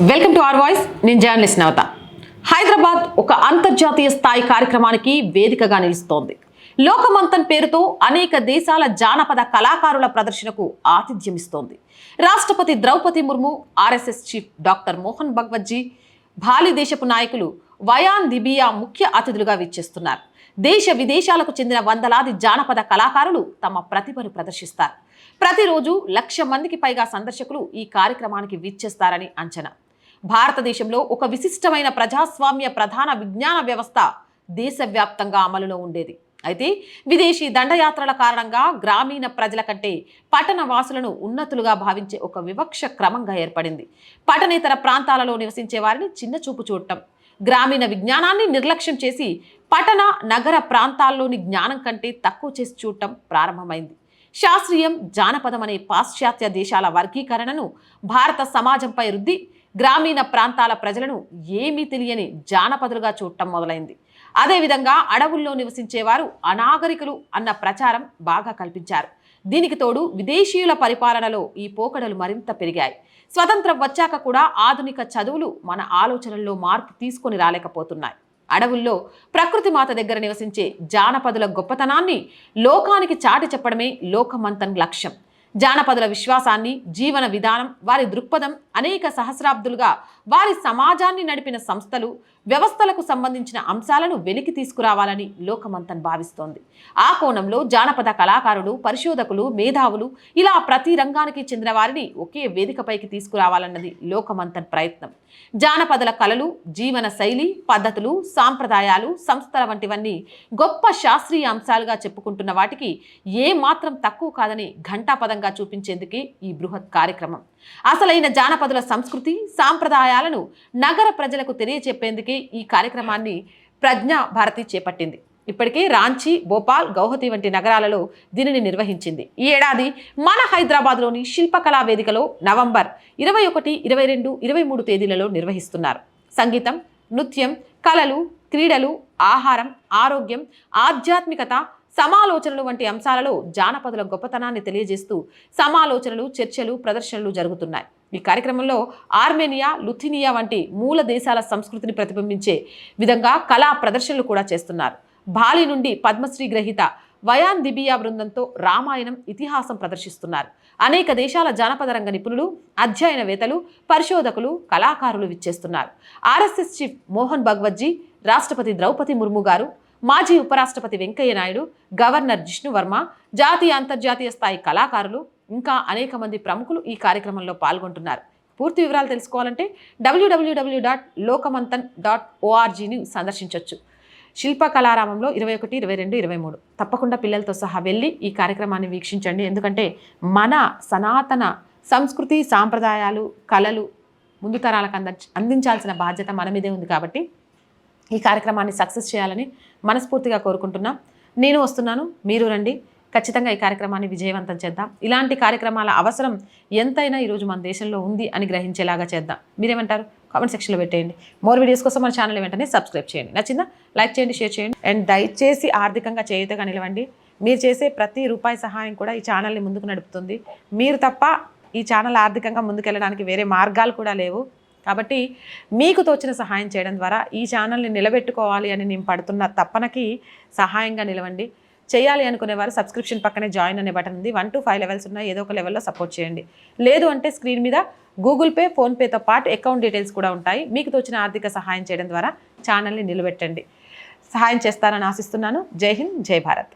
Welcome to R voice నేను journalist Navata. Hyderabad ఒక అంతర్జాతీయ స్థాయి కార్యక్రమానికి వేదికగా నిలుస్తోంది. లోకమంతన్ పేరుతో అనేక దేశాల జానపద కళాకారుల ప్రదర్శనకు ఆతిథ్యం ఇస్తోంది రాష్ట్రపతి Droupadi Murmu RSS chief doctor Mohan Bhagwatji భాలి దేశపు నాయకులు వయాన్ దిబియా ముఖ్య అతిథులుగా విచ్చేస్తున్నారు. దేశ విదేశాలకు చెందిన వందలాది జానపద కళాకారులు తమ ప్రతిభను ప్రదర్శిస్తారు. ప్రతిరోజు లక్ష మందికి పైగా సందర్శకులు ఈ కార్యక్రమానికి విచ్చేస్తారని అంచనా. భారతదేశంలో ఒక విశిష్టమైన ప్రజాస్వామ్య ప్రధాన విజ్ఞాన వ్యవస్థ దేశవ్యాప్తంగా అమలులో ఉండేది. అయితే విదేశీ దండయాత్రల కారణంగా గ్రామీణ ప్రజల కంటే పట్టణ వాసులను ఉన్నతులుగా భావించే ఒక వివక్ష క్రమంగా ఏర్పడింది. పట్టణేతర ప్రాంతాలలో నివసించే వారిని చిన్న చూపు చూడటం గ్రామీణ విజ్ఞానాన్ని నిర్లక్ష్యం చేసి పట్టణ నగర ప్రాంతాల్లోని జ్ఞానం కంటే తక్కువ చేసి చూడటం ప్రారంభమైంది. శాస్త్రీయం జానపదం అనే పాశ్చాత్య దేశాల వర్గీకరణను భారత సమాజంపై రుద్ది గ్రామీణ ప్రాంతాల ప్రజలను ఏమీ తెలియని జానపదులుగా చూడటం మొదలైంది. అదేవిధంగా అడవుల్లో నివసించేవారు అనాగరికులు అన్న ప్రచారం బాగా కల్పించారు. దీనికి తోడు విదేశీయుల పరిపాలనలో ఈ పోకడలు మరింత పెరిగాయి. స్వతంత్రం వచ్చాక కూడా ఆధునిక చదువులు మన ఆలోచనల్లో మార్పు తీసుకొని రాలేకపోతున్నాయి. అడవుల్లో ప్రకృతి మాత దగ్గర నివసించే జానపదుల గొప్పతనాన్ని లోకానికి చాటి చెప్పడమే లోకమంతన్ లక్ష్యం. జానపదుల విశ్వాసాన్ని జీవన విధానం వారి దృక్పథం అనేక సహస్రాబ్దులుగా వారి సమాజాన్ని నడిపిన సంస్థలు వ్యవస్థలకు సంబంధించిన అంశాలను వెలికి తీసుకురావాలని లోకమంతన్ భావిస్తోంది. ఆ కోణంలో జానపద కళాకారులు పరిశోధకులు మేధావులు ఇలా ప్రతి రంగానికి చెందిన వారిని ఒకే వేదికపైకి తీసుకురావాలన్నది లోకమంతన్ ప్రయత్నం. జానపదల కళలు జీవన శైలి పద్ధతులు సాంప్రదాయాలు సంస్థల వంటివన్నీ గొప్ప శాస్త్రీయ అంశాలుగా చెప్పుకుంటున్న వాటికి ఏ మాత్రం తక్కువ కాదని ఘంటాపదంగా చూపించేందుకే ఈ బృహత్ కార్యక్రమం. అసలైన జానపదుల సంస్కృతి సాంప్రదాయాలను నగర ప్రజలకు తెలియచెప్పేందుకే ఈ కార్యక్రమాన్ని ప్రజ్ఞా భారతి చేపట్టింది. ఇప్పటికే రాంచీ భోపాల్ గౌహతి వంటి నగరాలలో దీనిని నిర్వహించింది. ఈ ఏడాది మన హైదరాబాద్లోని శిల్పకళా వేదికలో నవంబర్ ఇరవై ఒకటి ఇరవై రెండు ఇరవై మూడు తేదీలలో నిర్వహిస్తున్నారు. సంగీతం నృత్యం కళలు క్రీడలు ఆహారం ఆరోగ్యం ఆధ్యాత్మికత సమాలోచనలు వంటి అంశాలలో జానపదుల గొప్పతనాన్ని తెలియజేస్తూ సమాలోచనలు చర్చలు ప్రదర్శనలు జరుగుతున్నాయి. ఈ కార్యక్రమంలో ఆర్మేనియా లుథినియా వంటి మూల దేశాల సంస్కృతిని ప్రతిబింబించే విధంగా కళా ప్రదర్శనలు కూడా చేస్తున్నారు. బాలి నుండి పద్మశ్రీ గ్రహీత వయాన్ దిబియా బృందంతో రామాయణం ఇతిహాసం ప్రదర్శిస్తున్నారు. అనేక దేశాల జానపద రంగ నిపుణులు అధ్యయనవేత్తలు పరిశోధకులు కళాకారులు విచ్చేస్తున్నారు. ఆర్ఎస్ఎస్ చీఫ్ మోహన్ భగవత్జీ రాష్ట్రపతి ద్రౌపది ముర్ము గారు మాజీ ఉపరాష్ట్రపతి వెంకయ్య నాయుడు గవర్నర్ జిష్ణు వర్మ జాతీయ అంతర్జాతీయ స్థాయి కళాకారులు ఇంకా అనేక మంది ప్రముఖులు ఈ కార్యక్రమంలో పాల్గొంటున్నారు. పూర్తి వివరాలు తెలుసుకోవాలంటే డబ్ల్యూడబ్ల్యూడబ్ల్యూ డాట్ లోకమంతన్ డాట్ ఓఆర్జీని సందర్శించవచ్చు శిల్పకళారామంలో ఇరవై ఒకటి ఇరవై రెండు ఇరవై మూడు. తప్పకుండా పిల్లలతో సహా వెళ్ళి ఈ కార్యక్రమాన్ని వీక్షించండి. ఎందుకంటే మన సనాతన సంస్కృతి సాంప్రదాయాలు కళలు ముందు తరాలకు అంద అందించాల్సిన బాధ్యత మన మీదే ఉంది కాబట్టి ఈ కార్యక్రమాన్ని సక్సెస్ చేయాలని మనస్ఫూర్తిగా కోరుకుంటున్నాం. నేను వస్తున్నాను. మీరు రండి. ఖచ్చితంగా ఈ కార్యక్రమాన్ని విజయవంతం చేద్దాం. ఇలాంటి కార్యక్రమాల అవసరం ఎంతైనా ఈరోజు మన దేశంలో ఉంది అని గ్రహించేలాగా చేద్దాం. మీరేమంటారు? కామెంట్ సెక్షన్లో పెట్టేయండి. మోర్ వీడియోస్ కోసం మన ఛానల్ వెంటనే సబ్స్క్రైబ్ చేయండి. నచ్చిందా? లైక్ చేయండి షేర్ చేయండి. అండ్ దయచేసి ఆర్థికంగా చేయుతగా నిలవండి. మీరు చేసే ప్రతి రూపాయి సహాయం కూడా ఈ ఛానల్ని ముందుకు నడుపుతుంది. మీరు తప్ప ఈ ఛానల్ ఆర్థికంగా ముందుకెళ్ళడానికి వేరే మార్గాలు కూడా లేవు. కాబట్టి మీకు తోచిన సహాయం చేయడం ద్వారా ఈ ఛానల్ని నిలబెట్టుకోవాలి అని నేను పడుతున్న తప్పనకి సహాయంగా నిలవండి. చేయాలి అనుకునేవారు సబ్స్క్రిప్షన్ పక్కనే జాయిన్ అనే బటన్ ఉంది. వన్ టు ఫైవ్ లెవెల్స్ ఉన్నాయి ఏదో ఒక లెవెల్లో సపోర్ట్ చేయండి. లేదు అంటే స్క్రీన్ మీద గూగుల్ పే ఫోన్పేతో పాటు అకౌంట్ డీటెయిల్స్ కూడా ఉంటాయి. మీకు తోచిన ఆర్థిక సహాయం చేయడం ద్వారా ఛానల్ని నిలబెట్టండి. సహాయం చేస్తారని ఆశిస్తున్నాను. జై హింద్ జై భారత్.